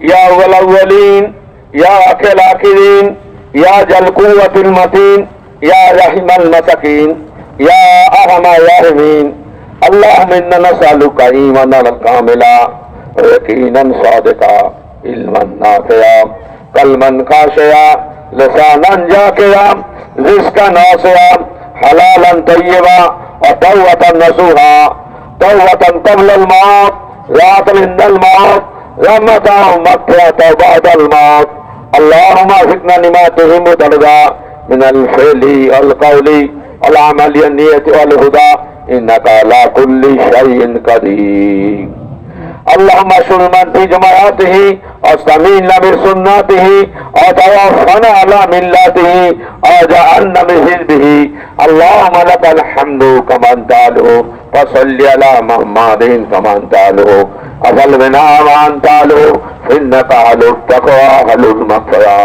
يا أول الأولين يا أخي الآخرين يا ذا القوة المتين يا رحم المساكين يا أرحم الراحمين. اللهم إنا نسألك إيمانا كاملا يقينا صادقا علما نافعا قلبا خاشعا لسانا ذاكرا رزقا واسعا حلالا طيبا وتوبة نصوحا. توبة قبل الموت ذات عند الموت رحمة مغفرة بعد الموت اللهم وفقنا لما تهم وترضى من الفعل والقول والعمل والنية والهدى إنك على كل شيء قدير اللهم اشر من في جماعته واستمعنا بسنته وتوفنا على ملته وجعلنا من حزبه اللهم لك الحمد كما انت فصل على محمد كما انت أفل بنا ما انت له إنك أهل التقوى أهل المغفرة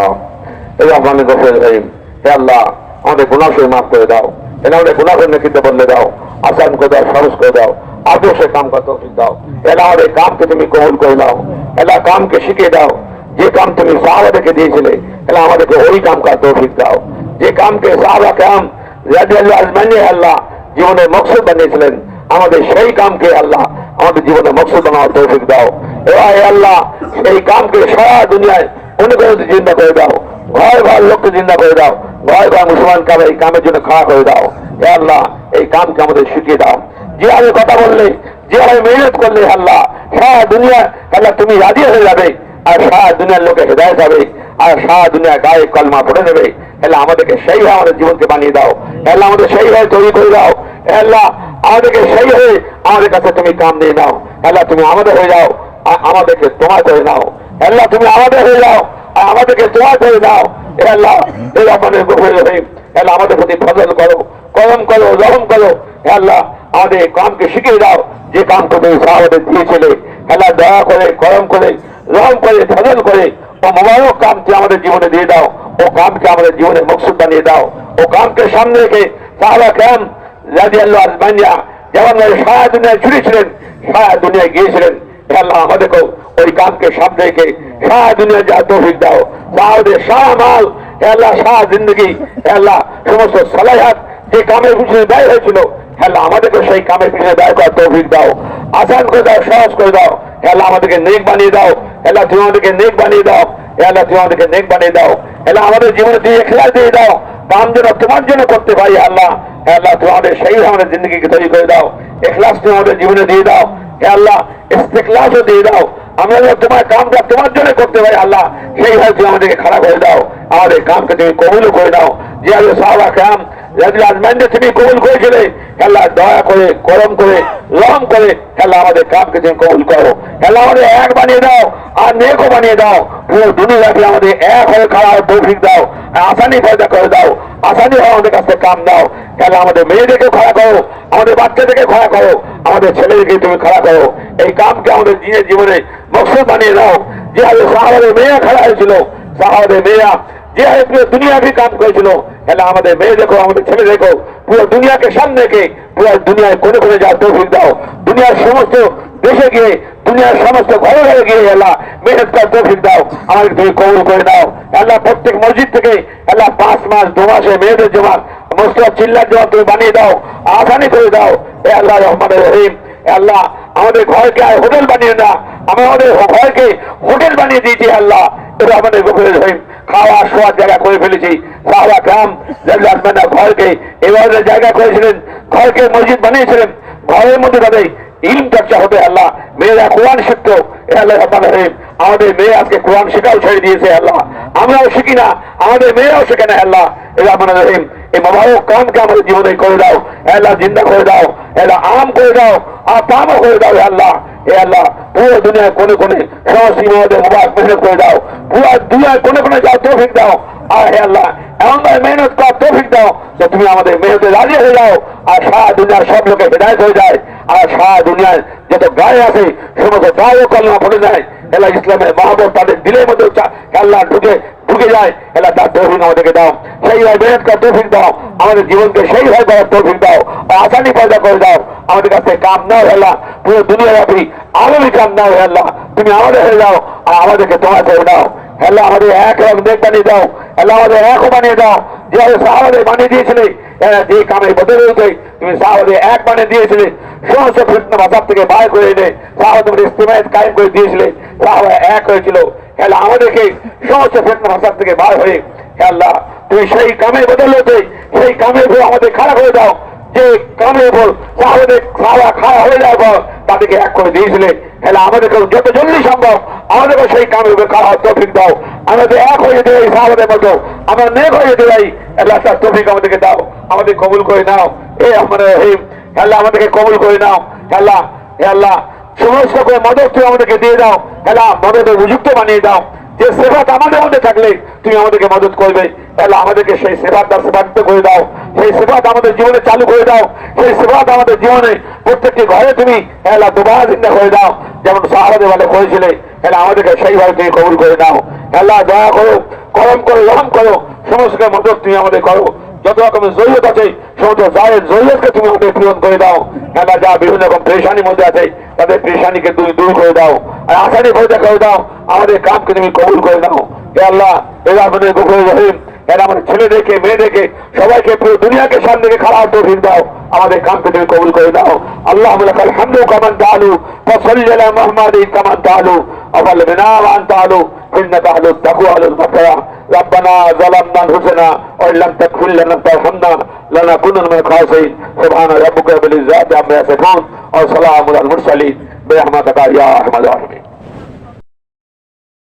এই রহমান গফের রহিম হে আল্লাহ আমাদের গুণাশয় মাফ করে দাও এরা আমাদের গুণাশয় নেকিতে বদলে দাও আসান করে দাও সহজ করে দাও আদর্শে কাম করতে তৌফিক দাও এলা আমাদের কামকে তুমি কবুল করে দাও এলা কামকে শিখিয়ে দাও যে কাম তুমি সাহাবাদেরকে দিয়েছিলে এলা আমাদেরকে ওই কাম করার তৌফিক দাও যে কামকে সাহাবা কাম রাজিয়াল্লাহ আজমানি আল্লাহ জীবনের মকসুদ বানিয়েছিলেন আমাদের সেই কামকে আল্লাহ আমাদের জীবনে মকসুদ বানাওয়ার তৌফিক দাও। এবার আল্লাহ, সেই কামকে সারা দুনিয়ায় অনুগ্রহ চিন্তা করে দাও। ভয় ভয় লোককে চিন্তা করে দাও। ভয় ভয় মুসলমান কামে, এই কামের জন্য খাড়া করে দাও। হে আল্লাহ, এই কামকে আমাদের শিখিয়ে দাও। যেভাবে কথা বললে যেভাবে মেহনত করলে আল্লাহ, সারা দুনিয়া আল্লাহ, তুমি রাজি হয়ে যাবে। আর সারা দুনিয়ার লোকে হৃদয় যাবে আর সারা দুনিয়া গায়ে কলমা পড়ে নেবে। হেলা আমাদেরকে সেইভাবে আমাদের জীবনকে বানিয়ে দাও। হেলা আমাদের সেইভাবে তৈরি করে দাও। হেল্লা আমাদেরকে সেই হয়ে আমাদের কাছে তুমি কাম দিয়ে নাও। হেল্লা তুমি আমাদের হয়ে যাও আমাদেরকে তোমার করে নাও। হেল্লা তুমি আমাদের হয়ে যাও আর আমাদেরকে তোমার করে দাও হেল্লা এই আমাদের গভীর আমাদের প্রতি ফজল করো, করম করো, রহম করো। হেল্লা আমাদের কামকে শিখিয়ে দাও, যে কাম তুমি সাহাবাদের দিয়েছিলে। হেল্লা দয়া করে, করম করে, রহম করে, ফজল করে মোবারক কামকে আমাদের জীবনে দিয়ে দাও। ও কামকে আমাদের জীবনে মকসুদ বানিয়ে দাও। ও কামকে সামনে রেখে সাহাবা আজমানিয়া যেমন সারা দুনিয়ায় ছুটেছিলেন, সারা দুনিয়ায় গিয়েছিলেন আল্লাহ আমাদেরকেও ওই কামকে সামনে রেখে সারা দুনিয়া যা তৌফিক দাও। সাহাদের সারা মাল আল্লাহ সারা জিন্দগি আল্লাহ সমস্ত সালাহাত যে কামের পিছনে ব্যয় হয়েছিল, হে আমাদেরকে সেই কামের পিছনে ব্যয় করার তৌফিক দাও। আসান করে দাও, সহজ করে দাও, হে আমাদেরকে নেক বানিয়ে দাও। আল্লাহ তুমি আমাদেরকে নেক বানিয়ে দাও আল্লাহ তুমি আমাদেরকে নেক বানিয়ে দাও। আল্লাহ আমাদের জীবনে তুমি এখলাস দিয়ে দাও কাম যেন তোমার জন্য করতে পারি, আল্লাহ। আল্লাহ তুমি আমাদের সেই আমাদের জিন্দগিকে তৈরি করে দাও, এখলাস তুমি আমাদের জীবনে দিয়ে দাও, হে আল্লাহ ইস্তেকলাসও দিয়ে দাও। আমরা যেন তোমার কামটা তোমার জন্য করতে পারি, আল্লাহ। সেইভাবে তুমি আমাদেরকে খারাপ করে দাও। আমাদের কামকে তুমি কবুলও করে দাও। যে সাহাবা কাম যদি তুমি কবুল করেছিলে আল্লাহ দয়া করে করম করে লম করে আল্লাহ আমাদের কামকে তুমি কবুল করো। খেলা আমাদের এক বানিয়ে দাও, আর নেকও বানিয়ে দাও। পুরো দুনিয়াকে আমাদের এক হয়ে খাওয়া তৌফিক দাও। আসানি পয়দা করে দাও, আসানি হয়ে আমাদের কাছে কাম দাও। তাহলে আমাদের মেয়েদেরকে খাড়া করো, আমাদের বাচ্চাদেরকে খাড়া করো, আমাদের ছেলেদেরকে তুমি খাড়া করো। এই কামকে আমাদের নিজের জীবনে মকসুদ বানিয়ে দাও। যেভাবে সাহাবাদের মেয়ে খাড়া হয়েছিল, সাহাবাদের মেয়েরা যেভাবে পুরো দুনিয়াকে কাম করেছিল তাহলে আমাদের মেয়ে দেখো, আমাদের ছেলে দেখো, পুরো দুনিয়াকে সামনে রেখে, পুরো দুনিয়ায় কোনে কোনে যাওয়ার তৌফিক দাও। দুনিয়ার সমস্ত দেশে গিয়ে, দুনিয়ার সমস্ত ঘরে ঘরে গিয়ে আল্লাহ মেহনত করার দাও। আমাদের তুমি কবুল করে দাও আল্লাহ প্রত্যেক মসজিদ থেকে আল্লাহ পাঁচ মাস, দু মাসে মেয়েদের জমা মসজিদ চিল্লার জমা তুমি বানিয়ে দাও আসানি করে দাও। এ আল্লাহ রহমানের রহিম। আল্লাহ আমাদের ঘরকে আর হোটেল বানিয়ে না, আমি আমাদের ঘরকে হোটেল বানিয়ে দিয়েছি আল্লাহ। এটা আমাদের গভীর রহিম। খাওয়া শোয়ার জায়গা করে ফেলেছি। সাহবা গ্রাম জাজমেন্টা ঘরকে এভাবে জায়গা করেছিলেন, ঘরকে মসজিদ বানিয়েছিলেন। ঘরের মধ্যে তাদের ইলম চর্চা হবে, আল্লাহ। মেয়েরা কোরআন শিখতো আল্লাহ আমাদের মেয়ে আজকে কোরআন শেখাও ছেড়ে দিয়েছে, আল্লাহ। আমরাও শিখি না, আমাদের মেয়েরাও শেখে না, আল্লাহ। রহমান রহিম এই মোবারক কামকে আমাদের জীবনে করে দাও আল্লাহ জিন্দা করে দাও আল্লাহ আম করে দাও, আর তামও করে দাও আল্লাহ। এ আল্লাহ পুরো দুনিয়ার কোনে কোনে সহসীমা আমাদের মোবারক মেহনত করে দাও। পুরো দুনিয়ার কোনে কোনে যাও, তৌফিক দাও। আর হে আল্লাহ এমনভাবে মেহনত করার তৌফিক দাও যে তুমি আমাদের মেহনতে রাজি হয়ে যাও। আর সারা দুনিয়ার সব লোকে হেদায়ত হয়ে যায়। আর সারা দুনিয়ার যত গায়ে আছে সমস্ত গায়েও কলমা পড়ে যায়। এলা ইসলামের মহাবত তাদের দিলের মধ্যে আল্লাহ ঢুকে ঢুকে যায়। আল্লাহ তার তৌফিক আমাদেরকে দাও। সেইভাবে মেহনত করার তৌফিক দাও। আমাদের জীবনকে সেইভাবে করার তৌফিক দাও। আসানি পয়দা করে দাও। আমাদের কাছে কাম নাও হেলা পুরো দুনিয়া আলমী কাম নাও হেল্লা তুমি আমাদের হয়ে যাও আর আমাদেরকে তোমার করে দাও। হেল্লা আমাদের এক রকম দেখ বানিয়ে দাও। হেল্লা আমাদের একও বানিয়ে দাও। যেভাবে সাহাবাদের বানিয়ে দিয়েছিলে, এরা যে কামে বদলে হয়েছে তুমি সাহাবাদের এক বানিয়ে দিয়েছিলে। সমস্ত ফিতনা বাজার থেকে বাইর করে এনে সাহাবা তোমার ইস্তেমায়ত কায়েম করে দিয়েছিলে সাহাবা এক হয়েছিল। হেল্লা আমাদেরকে সমস্ত ফিতনা বাজার থেকে বার হয়ে আল্লাহ, তুমি সেই কামে বদলেছে সেই কামের উপর আমাদের খারাপ হয়ে দাও যে কামের উপর সাহাবাদের খাওয়া খাওয়া হয়ে যাওয়ার পর তাদেরকে এক করে দিয়েছিলে। হেলে আমাদেরকে যত জলদি সম্ভব আমাদেরকে সেই কামের উপর খাওয়া তফিক দাও। আমাদের এক হয়ে যেতে এই সাহাবাদের মতো। আমরা নেক হয়ে যেতে যাই আল্লাহ তফিক আমাদেরকে দাও। আমাদের কবুল করে নাও। এই আমাদের হে আল্লাহ আমাদেরকে কবুল করে নাও। আল্লাহ আল্লাহ সমস্ত করে মদত তুমি আমাদেরকে দিয়ে দাও। আল্লাহ মদতের উপযুক্ত বানিয়ে দাও। যে সেবাত আমাদের মধ্যে থাকলে তুমি আমাদেরকে মদত করবে। তাহলে আমাদেরকে সেই সেবাত তার সেবাত্ত করে দাও। সেই সেবাত আমাদের জীবনে চালু করে দাও। সেই সেবাত আমাদের জীবনে প্রত্যেকটি ঘরে তুমি এলা দুবার চিন্তা করে দাও। যেমন সাহাবাদের বলে করেছিলে এলা আমাদেরকে সেইভাবে তুমি কবুল করে দাও আল্লাহ দয়া করো, করম করো, রহম করো। সমস্ত মদত তুমি আমাদের করো। যত রকমের জরুরত আছে সমস্ত জায়ের জৈয়দকে তুমি আমাদের পূরণ করে দাও আল্লাহ যা বিভিন্ন রকম পরেশানির মধ্যে আছে, তাদের পরেশানিকে তুমি দূর করে দাও। আর আসানি ভয়টা করে দাও, আমাদের কামকে তুমি কবুল করে দাও এ আল্লাহ এরা আমাদের গোপন রহিম এরা আমাদের ছেলেদেরকে মেয়েদেরকে সবাইকে পুরো দুনিয়াকে সামনে রেখে খারাপ তৌফিক দাও আমাদের কামকে তুমি কবুল করে দাও আল্লাহ লাকাল হামদু কামান তাআলু ফাসাল্লি আলা মুহাম্মাদিন কামান তাআলু আবাল বিনা ওয়া আনতা আলু إنك أهل التقوى أهل المغفرة ربنا ظلمنا أنفسنا وإن لم تغفر لنا وترحمنا لنكونن من الخاسرين سبحان ربك رب العزة عما يصفون وسلام على المرسلين برحمتك يا أرحم الراحمين